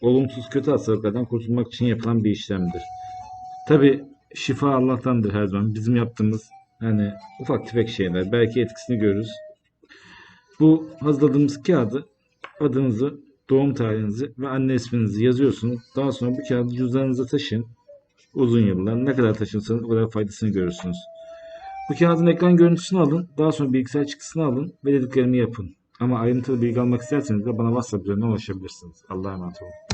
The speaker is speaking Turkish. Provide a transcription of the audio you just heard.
olumsuz kötü hastalıklardan kurtulmak için yapılan bir işlemdir. Tabi şifa Allah'tandır her zaman. Bizim yaptığımız hani ufak tefek şeyler. Belki etkisini görürüz. Bu hazırladığımız kağıdı adınızı, doğum tarihinizi ve anne isminizi yazıyorsunuz. Daha sonra bu kağıdı cüzdanınıza taşın. Uzun yıllar. Ne kadar taşınsanız o kadar faydasını görürsünüz. Bu kağıdın ekran görüntüsünü alın. Daha sonra bilgisayar çıktısını alın ve dediklerimi yapın. Ama ayrıntılı bilgi almak isterseniz de bana WhatsApp üzerinden ulaşabilirsiniz. Allah'a emanet olun.